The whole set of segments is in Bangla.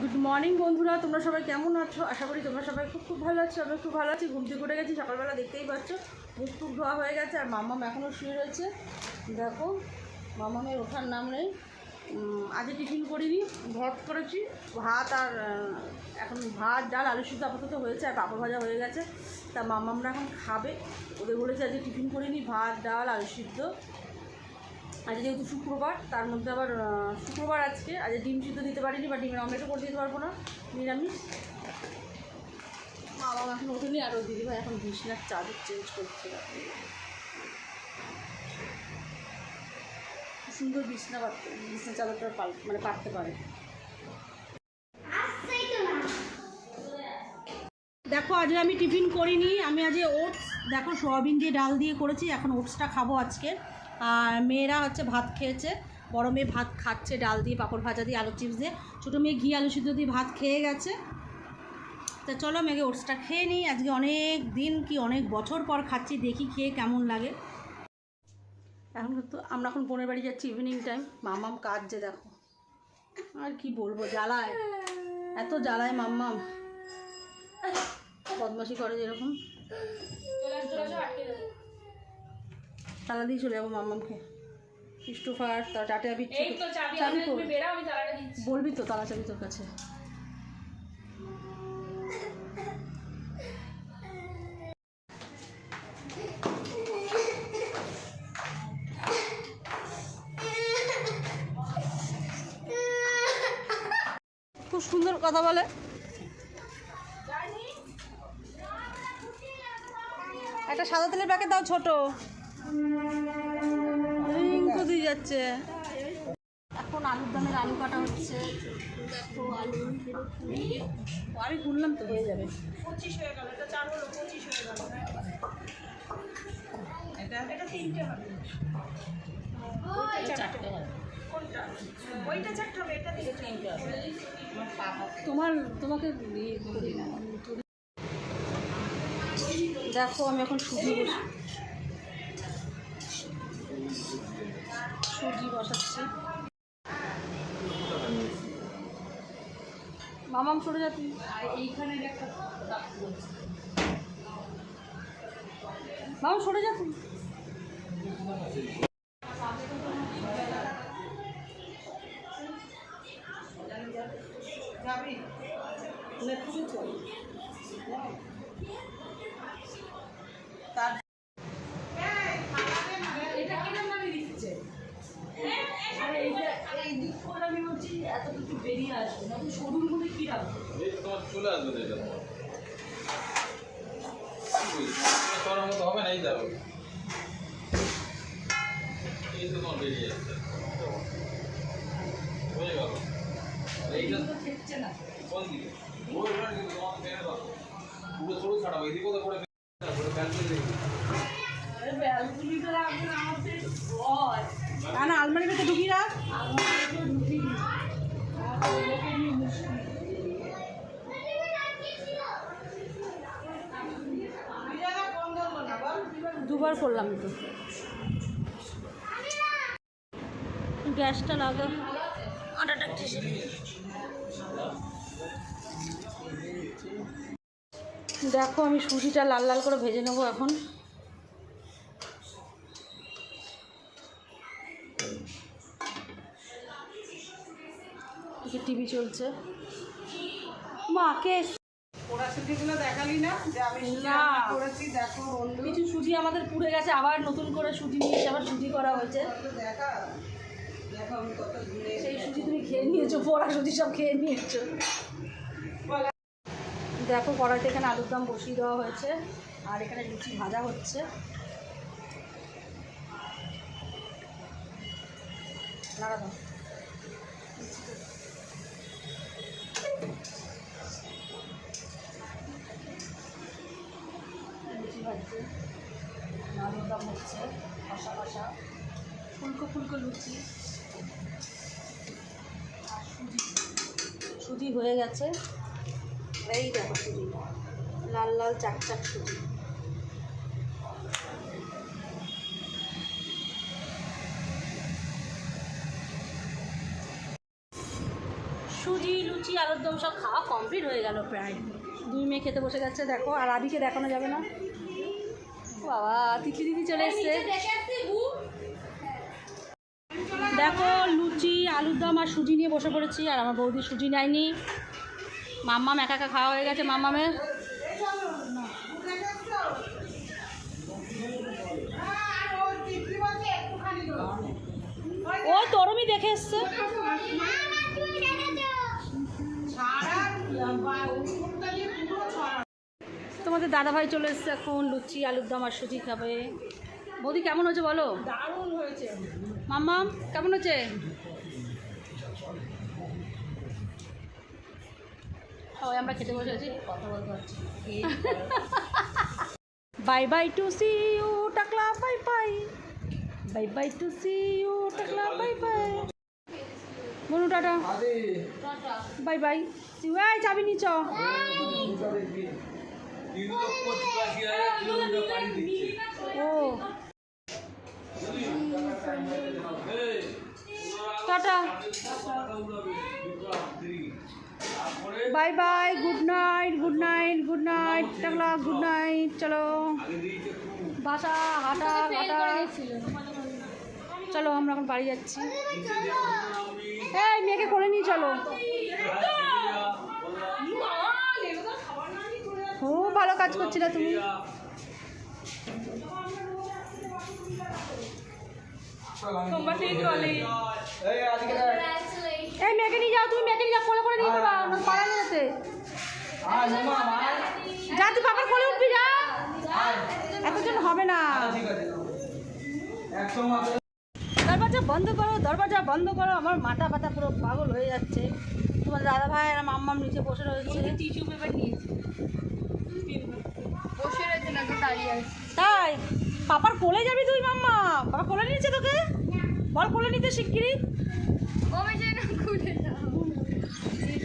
গুড মর্নিং বন্ধুরা। তোমরা সবাই কেমন আছো? আশা করি তোমরা সবাই খুব খুব ভালো আছো আমি খুব ভালো আছি। ঘুম থেকে উঠে গেছি, সকালবেলা দেখতেই পাচ্ছ, মুখ টুক ধোয়া হয়ে গেছে, আর মাম্মাম এখনও শুয়ে রয়েছে। দেখো, মাম্মামের ওঠার নাম নেই। আজকে টিফিন করিনি ভাত করেছি। ভাত আর এখন ভাত, ডাল, আলু সিদ্ধ আপাতত হয়েছে, আর পাঁপড় ভাজা হয়ে গেছে। তা মাম্মামরা এখন খাবে। ওদের বলেছে আজকে টিফিন করিনি, ভাত, ডাল, আলু সিদ্ধ। আজকে যেহেতু শুক্রবার, তার মধ্যে আবার শুক্রবার আজকে। আজ ডিম সিদ্ধ দিতে পারিনি, বা ডিমের অমলেটও করে দিতে পারব না। নিরামিষ। মা বাবা এখন ওঠেনি, আর ওই দিদিভাই এখন বিছনার চাদর চেঞ্জ করছে। সুন্দর বিছনা পাততে, বিছনা চাদরটা পাল মানে পাততে পারে। দেখো আজ আমি টিফিন করিনি, আমি আজ ওটস, দেখো, সোয়াবিন দিয়ে ডাল দিয়ে করেছি, এখন ওটসটা খাব আজকে। আর মেয়েরা হচ্ছে ভাত খেয়েছে। বড় মেয়ে ভাত খাচ্ছে, ডাল দিয়ে, পাঁপড় ভাজা দিয়ে, আলু চিপস দিয়ে। ছোটো মেয়ে ঘি, আলু সিদ্ধ দিয়ে ভাত খেয়ে গেছে। তা চলো মেঘে ওটসটা খেয়ে নিই। আজকে অনেক দিন কি, অনেক বছর পর খাচ্ছি, দেখি খেয়ে কেমন লাগে। এখন তো আমরা এখন বোনের বাড়ি যাচ্ছি ইভিনিং টাইম মামাম কাজ যে দেখো। আর কি বলব, জ্বালায়। এত জ্বালায় মাম্মাম। বদমাসি করে যেরকম। তালা দিয়ে চলে যাব মাম্মামকে। ক্রিস্টোফার তার টাটা বিচ্ছু এই তো চাবি চাবি আমি তালাটা দিচ্ছি। বলবি তো তালা চাবি তোর কাছে। খুব সুন্দর কথা বলে। একটা সাদা তেলের প্যাকেট দাও ছোট। যাচ্ছে? এখন আলুর দামের আলু কাটা হচ্ছে। দেখো আলু আমি গুনলাম তো। হয়ে যাবে। পঁচিশ হয়ে গেল এটা চার হলো পঁচিশ হয়ে গেল। এটা? এটা তিনটে হবে। চারটে তোমার তোমাকে। দেখো আমি এখন সুজি বস সুজি বসাচ্ছি। মামাম সরে যা তুই। এইখানে একটা মামা সরে যা তুই এটা কিরম ভাবে দিচ্ছে আরে এইটা এই দিক করে আমি বলছি এত কিছু বেরিয়ে আসবে না তুই সরুর মধ্যে কী রাখব এই তো তোমার চলে আসবে করার মতো হবে না এই যাবে এই তো তোমার বেরিয়ে যাচ্ছে। হয়ে গেল। এইটা কোন দিকে? ওই ওখানে কিন্তু তোমার মেরে দাও পুরো সরু ছাড়াবো এদিকে কোথাও করে পুরো প্যান্ট করে দেখি আরে ব্যালগুলি তো রাখব না আমার তো না না। ঢুকিয়ে রাখ। দুবার করলাম তো। গ্যাসটা লাগা দেখো, আমি সুজিটা লাল লাল করে ভেজে নেব এখন। টিভি চলছে। মাকে পোড়াশুটিগুলো দেখালি না? যে আমি করেছি দেখো বন্ধু। কিছু সুজি আমাদের পুড়ে গেছে আবার নতুন করে সুজি নিয়ে এসে আবার সুজি করা হয়েছে। দেখা। দেখো আমি কত সেই সুজি তুমি খেয়ে নিয়েছো পড়া সুজি সব খেয়ে নিয়েছো। দেখো কড়াইতে এখানে আলুর দাম বসিয়ে দেওয়া হয়েছে আর এখানে লুচি ভাজা হচ্ছে। নাড়া দাও। লুচি ভাজছে দাম হচ্ছে কষা কষা ফুলকো ফুলকো লুচি আর সুজি। সুজি হয়ে গেছে। এই দেখো সুজি, লাল লাল চাক চাক সুজি। সুজি, লুচি, আলুর দম সব খাওয়া কমপ্লিট হয়ে গেল প্রায়। দুই মেয়ে খেতে বসে যাচ্ছে দেখো। আর আদিকে দেখানো যাবে না। বাবা তিথি দিদি চলে এসছে। দেখো লুচি আলুর দম আর সুজি নিয়ে বসে পড়েছি আর আমার বৌদি সুজি নেয়নি। মাম্মাম একা একা খাওয়া হয়ে গেছে মাম্মামের। ও তরমি দেখে এসছে। তোমাদের দাদাভাই চলে এসছে এখন লুচি আলুর দম আর সুজি খাবে। বৌদি কেমন হচ্ছে বলো? দারুণ হয়েছে। মাম্মাম কেমন হচ্ছে সবাই আমরা খেতে বসে আছি। কথা বলতে পারছি bye bye to see you টাকলা bye bye bye bye to see you টাকলা bye bye Banu tata. Bye bye see you চাবি নিচ ও tata. Bye bye good night good night good night টাকলা গুড নাইট চলো। বাসা, হাঁটা হাঁটা চলো, আমরা এখন বাড়ি যাচ্ছি। এই, মেয়েকে করে নিয়ে চলো খুব ভালো কাজ করছিলে তুমি? এই মেয়েকে নিয়ে যাও তুমি মেয়েকে নিয়ে যাও কোলে করে নিয়ে যাবা। না পারা নিয়ে যেতে। যা তুই পাপার কোলে উঠবি যা। এতজন হবে না। দরজা বন্ধ করো দরজা বন্ধ করো। আমার মাথা ব্যথা পুরো পাগল হয়ে যাচ্ছে। তোমার দাদা ভাই আর মাম্মাম নিচে বসে রয়েছে। টিস্যু পেপার নিয়েছি বসে রয়েছে না তো দাঁড়িয়ে আছে। তাই? পাপার কোলে যাবি তুই মাম্মা? পাপা কোলে নিয়েছে তোকে? বল কোলে নিতে শিগগিরি ও বেশি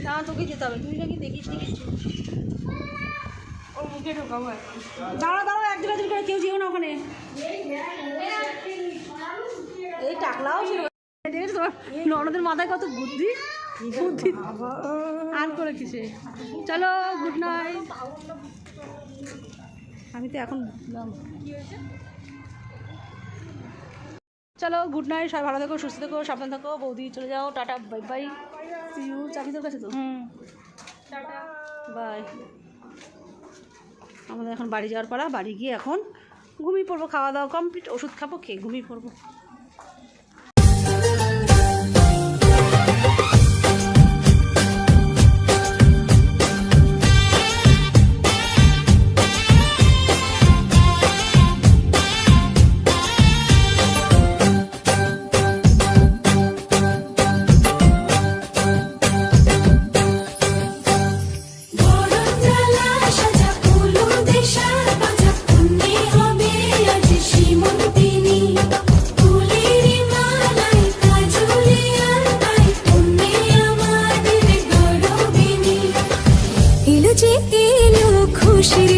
না তোকে যেতে হবে। তুই নাকি দেখিস নি কিছু। ও মুখে ঢোকাবো এখন। দাঁড়া দাঁড়া একজন একজন করে কেউ যেও না ওখানে। এই টাকলাও ছিল। দেখেছ তোমার? ননদের মাথায় কত বুদ্ধি? আর করে কিসে? চলো গুড নাইট আমি তো এখন চলো গুড নাইট সবাই ভালো থেকো সুস্থ থেকো সাবধান থাকো। বৌদি চলে যাও টাটা বাই বাই ইউ তোর কাছে তো? হুম। টাটা। বাই আমাদের এখন বাড়ি যাওয়ার পালা বাড়ি গিয়ে এখন ঘুমিয়ে পড়ব খাওয়া দাওয়া কমপ্লিট ওষুধ খাব খেয়ে ঘুমিয়ে পড়ব। খুশির